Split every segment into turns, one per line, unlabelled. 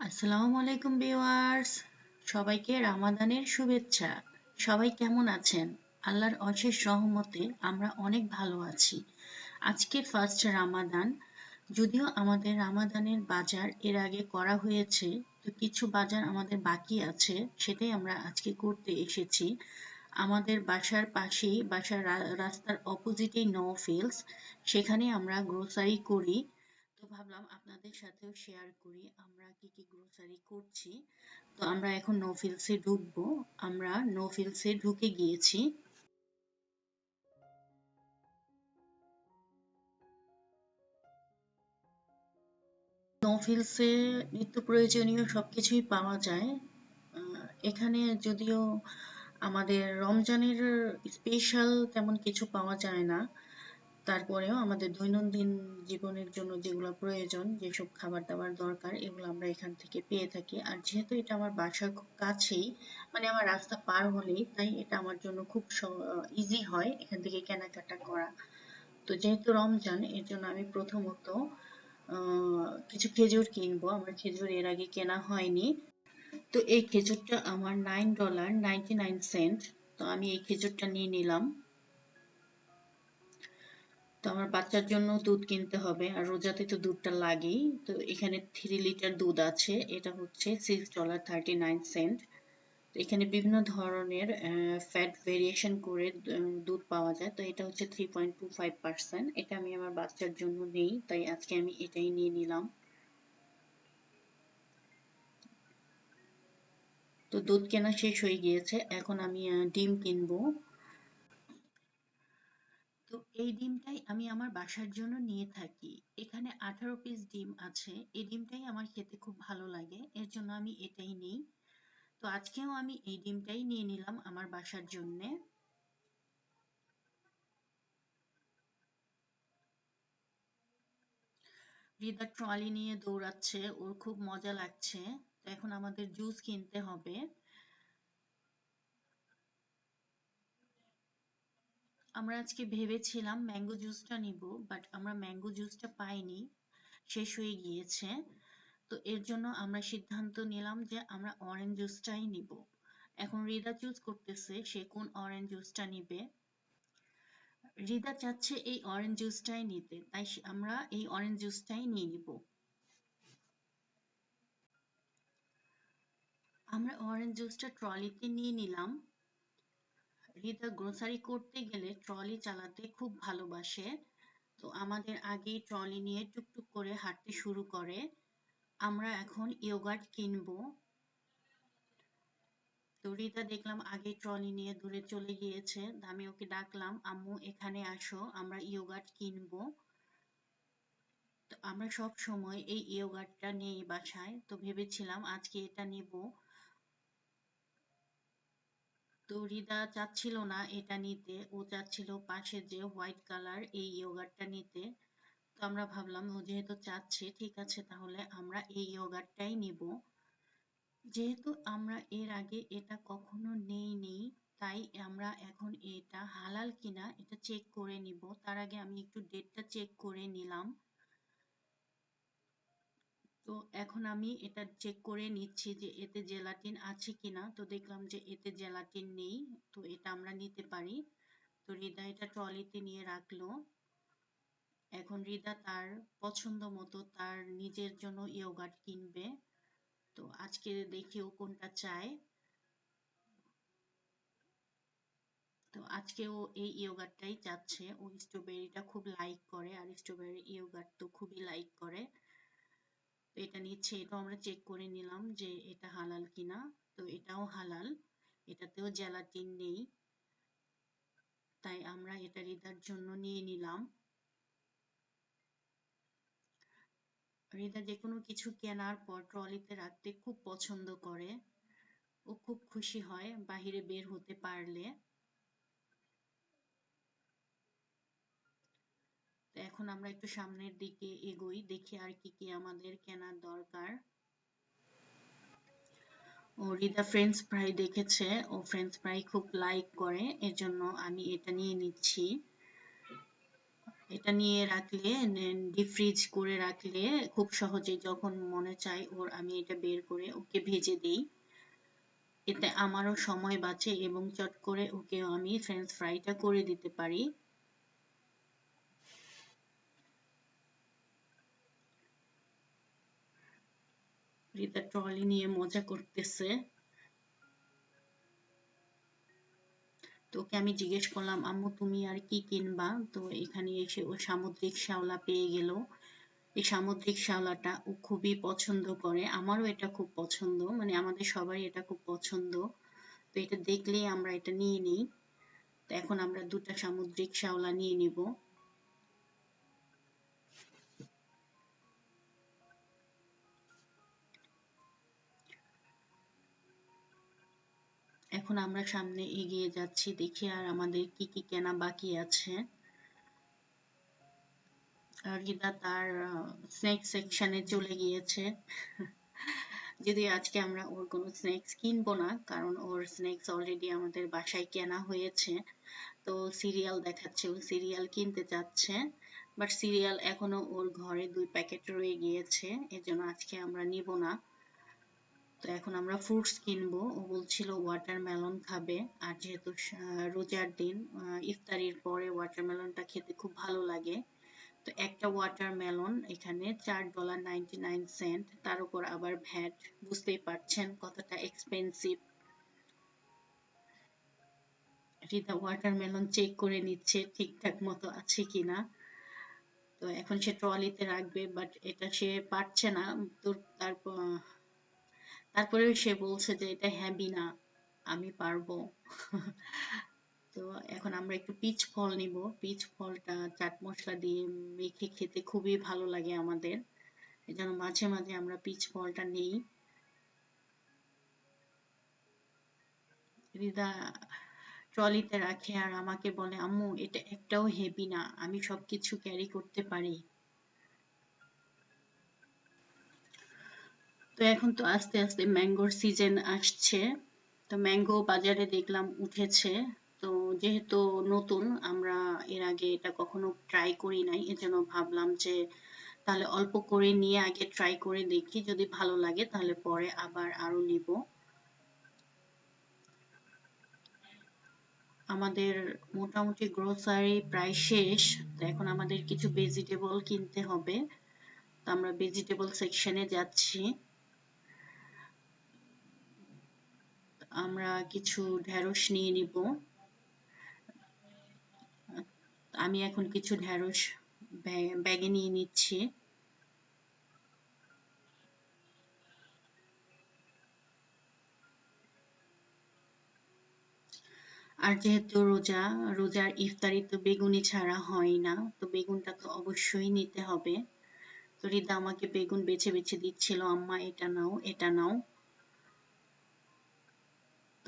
আসসালামু আলাইকুম ভিউয়ার্স। সবাইকে রামাদানের শুভেচ্ছা। সবাই কেমন আছেন? আল্লাহর অশেষ রহমতে আমরা অনেক ভালো আছি। আজকে ফার্স্ট রামাদান, যদিও আমাদের রামাদানের বাজার এর আগে করা হয়েছে, তো কিছু বাজার আমাদের বাকি আছে, সেটাই আমরা আজকে করতে এসেছি। আমাদের বাসার পাশেই, বাসার রাস্তার অপোজিটেই নো ফিলস সেখানে আমরা গ্রোসারি করি। ভাবলাম আপনাদের সাথেও শেয়ার করি, আমরা কি কি গ্রোসারি করছি। তো আমরা এখন নোফিলসে ঢুকবো। আমরা নোফিলসে ঢুকে গিয়েছি। নোফিলসে নিত্য প্রয়োজনীয় সবকিছুই পাওয়া যায়। এখানে যদিও আমাদের রমজানের স্পেশাল তেমন কিছু পাওয়া যায় না। তারপরেও আমাদের দৈনন্দিন জীবনের জন্য যেগুলো প্রয়োজন, যেসব খাবার দাবার দরকার, এগুলো আমরা এখান থেকে পেয়ে থাকি। আর যেহেতু এটা আমার বাসার খুব কাছেই মানে আমার রাস্তা পার হলেই, তাই এটা আমার জন্য খুব ইজি হয় এখান থেকে কেনাকাটা করা। তো যেহেতু রমজান, এর জন্য আমি প্রথমত কিছু খেজুর কিনবো। আমার খেজুর এর আগে কেনা হয়নি। তো এই খেজুরটা আমার nine dollar ninety nine cent তো আমি এই খেজুরটা নিয়ে নিলাম। তো আমার বাচ্চার জন্য দুধ কিনতে হবে। আর রোজাতে তো দুধটা লাগেই। তো এখানে থ্রি লিটার দুধ আছে। এটা হচ্ছে six dollar thirty nine cent এখানে বিভিন্ন ধরনের ফ্যাট ভেরিয়েশন করে দুধ পাওয়া যায়। তো এটা হচ্ছে three point two five percent এটা আমি আমার বাচ্চার জন্য নেই। তাই আজকে আমি এটাই নিয়ে নিলাম। তো দুধ কেনা শেষ হয়ে গিয়েছে। এখন আমি ডিম কিনবো। তো এই ডিমটাই আমি আমার বাসার জন্য নিয়ে থাকি। এখানে আঠারো পিস ডিম আছে। এই ডিমটাই আমার খেতে খুব ভালো লাগে। এর জন্য আমি এটাই নিই। তো আজকেও আমি এই ডিমটাই নিয়ে নিলাম আমার বাসার জন্যে। রিদা ট্রলি নিয়ে দৌড়াচ্ছে। ওর খুব মজা লাগছে। এখন আমাদের জুস কিনতে হবে। আমরা আজকে ভেবেছিলাম ম্যাঙ্গো জুসটা নিব বাট আমরা ম্যাঙ্গো জুসটা পাইনি, শেষ হয়ে গিয়েছে। তো এর জন্য আমরা সিদ্ধান্ত নিলাম যে আমরা অরেঞ্জ জুসটাই নিব। এখন রিদা চুজ করতেছে সে কোন অরেঞ্জ জুসটা নিবে। রিদা চাচ্ছে এই অরেঞ্জ জুসটাই নিতে, তাই আমরা এই অরেঞ্জ জুসটাই নিয়ে নিব। আমরা অরেঞ্জ জুসটা ট্রলিতে নিয়ে নিলাম। রিতা গ্রোসারি করতে গেলে ট্রলি চালাতে খুব ভালোবাসে। তো আমাদের আগেই ট্রলি নিয়ে টুকটুক করে হাঁটতে শুরু করে। আমরা এখন ইয়োগার্ট কিনবো। তো রিতা দেখলাম আগে ট্রলি নিয়ে দূরে চলে গিয়েছে। আমি ওকে ডাকলাম, আম্মু, এখানে আসো, আমরা ইয়োগার্ট কিনবো। তো আমরা সব সময় এই ইয়োগার্টটা নেই বাসায়। তো ভেবেছিলাম আজকে এটা নিব। তো রিদা চাচ্ছিল না এটা নিতে। ও চাচ্ছিল পাশে যে হোয়াইট কালার এই ইয়োগার্টটা নিতে। তো আমরা ভাবলাম, ও যেহেতু চাচ্ছে, ঠিক আছে, তাহলে আমরা এই ইয়োগার্টটাই নিব। যেহেতু আমরা এর আগে এটা কখনো নেইনি, তাই আমরা এখন এটা হালাল কিনা এটা চেক করে নিব। তার আগে আমি একটু ডেটটা চেক করে নিলাম। তো এখন আমি এটা চেক করে নিচ্ছি যে এতে জেলাটিন আছে কিনা। তো দেখলাম যে এতে জেলাটিন নেই, তো এটা আমরা নিতে পারি। তো রিদা এটা ট্রলিতে নিয়ে রাখল। এখন রিদা তার পছন্দ মতো তার নিজের জন্য ইয়োগার্ট কিনবে। তো আজকে দেখি ও কোনটা চায়। তো আজকে ও এই ইয়োগার্টটাই চাচ্ছে। ও স্ট্রবেরিটা খুব লাইক করে, আর স্ট্রবেরি ইয়োগার্ট তো খুবই লাইক করে। এটা নিচ্ছে, এটাও আমরা চেক করে নিলাম যে এটা হালাল কিনা। তো এটাও হালাল, এটাতেও জেলাটিন নেই। তাই আমরা এটা রিদার জন্য নিয়ে নিলাম। রিদা যে কোনো কিছু কেনার পর ট্রলিতে রাখতে খুব পছন্দ করে। ও খুব খুশি হয়, বাহিরে বের হতে পারলে। এখন আমরা একটু সামনের দিকে এগোই, দেখি আর কি কি আমাদের কেনার দরকার। ও রিদা ফ্রেঞ্চ ফ্রাই দেখেছে, ও ফ্রেঞ্চ ফ্রাই খুব লাইক করে, এজন্য আমি এটা নিয়ে নিচ্ছি। এটা নিয়ে রাখলে ডিপ ফ্রিজ করে রাখলে খুব সহজে যখন মনে চায় ওর আমি এটা বের করে ওকে ভেজে দিই। এতে আমারও সময় বাঁচে এবং চট করে ওকে আমি ফ্রেঞ্চ ফ্রাইটা করে দিতে পারি। রিতা ট্রলি নিয়ে মজা করতেছে। তো ওকে আমি জিজ্ঞেস করলাম, আম্মু, তুমি আর কি কিনবা? তো এখানে এসে ও সামুদ্রিক শ্যাওলা পেয়ে গেল। এই সামুদ্রিক শ্যাওলাটা ও খুবই পছন্দ করে। আমারও এটা খুব পছন্দ মানে আমাদের সবারই এটা খুব পছন্দ। তো এটা দেখলেই আমরা এটা নিয়ে নিই। তো এখন আমরা দুটা সামুদ্রিক শ্যাওলা নিয়ে নিব। এখন আমরা সামনে এগিয়ে যাচ্ছি দেখি আর আমাদের কি কি কেনা বাকি আছে। রিদা তার স্ন্যাক সেকশনে চলে গিয়েছে। যদি আজকে আমরা ওর কোনো স্ন্যাক্স কিনবো না, কারণ ওর স্ন্যাক্স অলরেডি আমাদের বাসায় কেনা হয়েছে। তো সিরিয়াল দেখাচ্ছে, ও সিরিয়াল কিনতে চাচ্ছে বাট সিরিয়াল এখনও ওর ঘরে দুই প্যাকেট রয়ে গিয়েছে, এজন্য আজকে আমরা নিব না। তো এখন আমরা ফ্রুটস কিনবো। ও বলছিল ওয়াটারমেলন খাবে। আর যেহেতু রোজার দিন ইফতারির পরে ওয়াটারমেলনটা খেতে খুব ভালো লাগে। তো একটা ওয়াটারমেলন এখানে চার ডলার নাইনটি নাইন সেন্ট তার উপর আবার ভ্যাট বুঝতেই পারছেন কতটা এক্সপেন্সিভ রিতা ওয়াটারমেলন চেক করে নিচ্ছে, ঠিকঠাক মতো আছে কিনা। তো এখন সে ট্রলিতে রাখবে বাট এটা সে পারছে না। তো তারপর সে বলছে যে, এটা হ্যাবি না আমি পারব। তো এখন আমরা একটু পিচ ফল নিব। পিচ ফলটা চাট মশলা দিয়ে মেখে খেতে খুবই ভালো লাগে আমাদের। এজন্য মাঝে মাঝে আমরা পিচ ফলটা নেই। রিদা ট্রলিতে রাখে আর আমাকে বলে, আম্মু, এটা একটাও হেভি না, আমি সবকিছু ক্যারি করতে পারি। তো এখন তো আস্তে আস্তে ম্যাঙ্গোর সিজন আসছে। তো ম্যাঙ্গো বাজারে দেখলাম উঠেছে। তো যেহেতু নতুন, আমরা এর আগে এটা কখনো ট্রাই করি নাই, এজন্য ভাবলাম যে তাহলে অল্প করে নিয়ে আগে ট্রাই করে দেখি। যদি ভালো লাগে তাহলে পরে আবার আরও নিব। আমাদের মোটামুটি গ্রোসারি প্রায় শেষ। তো এখন আমাদের কিছু ভেজিটেবল কিনতে হবে। তো আমরা ভেজিটেবল সেকশনে যাচ্ছি। আমরা কিছু ঢেঁড়স নিয়ে নিব। আমি এখন কিছু ঢেঁড়স ব্যাগে নিয়ে নিচ্ছি। আর যেহেতু রোজা, রোজার ইফতারি তো বেগুনি ছাড়া হয় না, তো বেগুনটা তো অবশ্যই নিতে হবে। তো রিদা আমাকে বেগুন বেছে বেছে দিচ্ছিল, আম্মা, এটা নাও এটা নাও।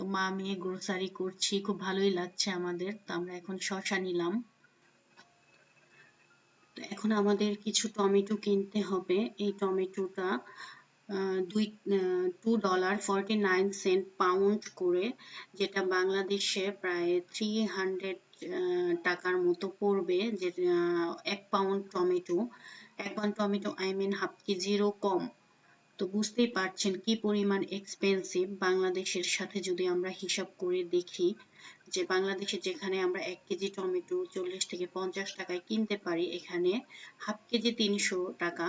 তো মা মেয়ে গ্রোসারি করছি, খুব ভালোই লাগছে আমাদের। তো আমরা এখন শশা নিলাম। তো এখন আমাদের কিছু টমেটো কিনতে হবে। এই টমেটোটা দুই two dollar forty nine cent pound করে, যেটা বাংলাদেশে প্রায় থ্রি হান্ড্রেড টাকার মতো পড়বে, যে এক পাউন্ড টমেটো। এক pound tomato I mean half কেজিরও কম। তো বুঝতেই পারছেন কি পরিমাণ এক্সপেন্সিভ বাংলাদেশের সাথে যদি আমরা হিসাব করে দেখি যে বাংলাদেশে যেখানে আমরা এক কেজি টমেটো চল্লিশ থেকে পঞ্চাশ টাকায় কিনতে পারি, এখানে হাফ কেজি তিনশো টাকা।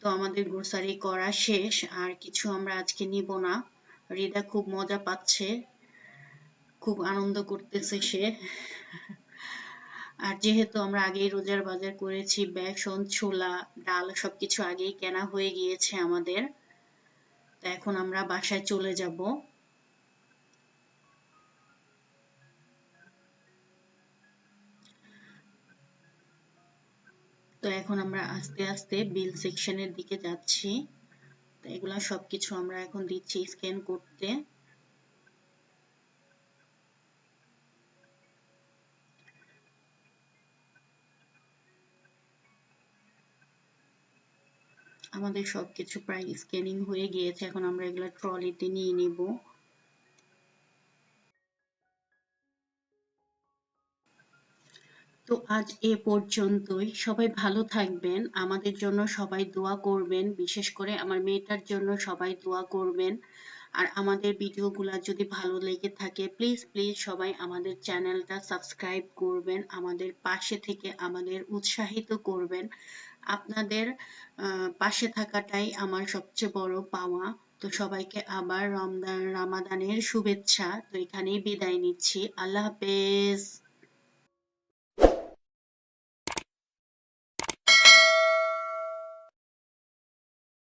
তো আমাদের গ্রোসারি করা শেষ, আর কিছু আমরা আজকে নিব না। রিদা খুব মজা পাচ্ছে, খুব আনন্দ করতেছে সে। আর যেহেতু আমরা আগেই রোজার বাজার করেছি বেসন ছোলা, ডাল সবকিছু আগেই কেনা হয়ে গিয়েছে আমাদের। তো এখন আমরা বাসায় চলে যাব। তো এখন আমরা আস্তে আস্তে বিল সেকশনের দিকে যাচ্ছি। তো এগুলা সবকিছু আমরা এখন দিচ্ছি স্ক্যান করতে। আমাদের সব কিছু প্রায় স্ক্যানিং হয়ে গিয়েছে, এখন আমরা এগুলো ট্রলিতে নিয়ে নিব। তো আজ এ পর্যন্তই। সবাই ভালো থাকবেন, আমাদের জন্য সবাই দোয়া করবেন, বিশেষ করে আমার মেয়েটার জন্য সবাই দোয়া করবেন। আর আমাদের ভিডিওগুলো যদি ভালো লেগে থাকে প্লিজ প্লিজ সবাই আমাদের চ্যানেলটা সাবস্ক্রাইব করবেন, আমাদের পাশে থেকে আমাদের উৎসাহিত করবেন। আপনাদের পাশে থাকাটাই আমার সবচেয়ে বড় পাওয়া। তো সবাইকে আবার রমদান রামাদানের শুভেচ্ছা। তো এখানেই বিদায় নিচ্ছি। আল্লাহ হাফেজ।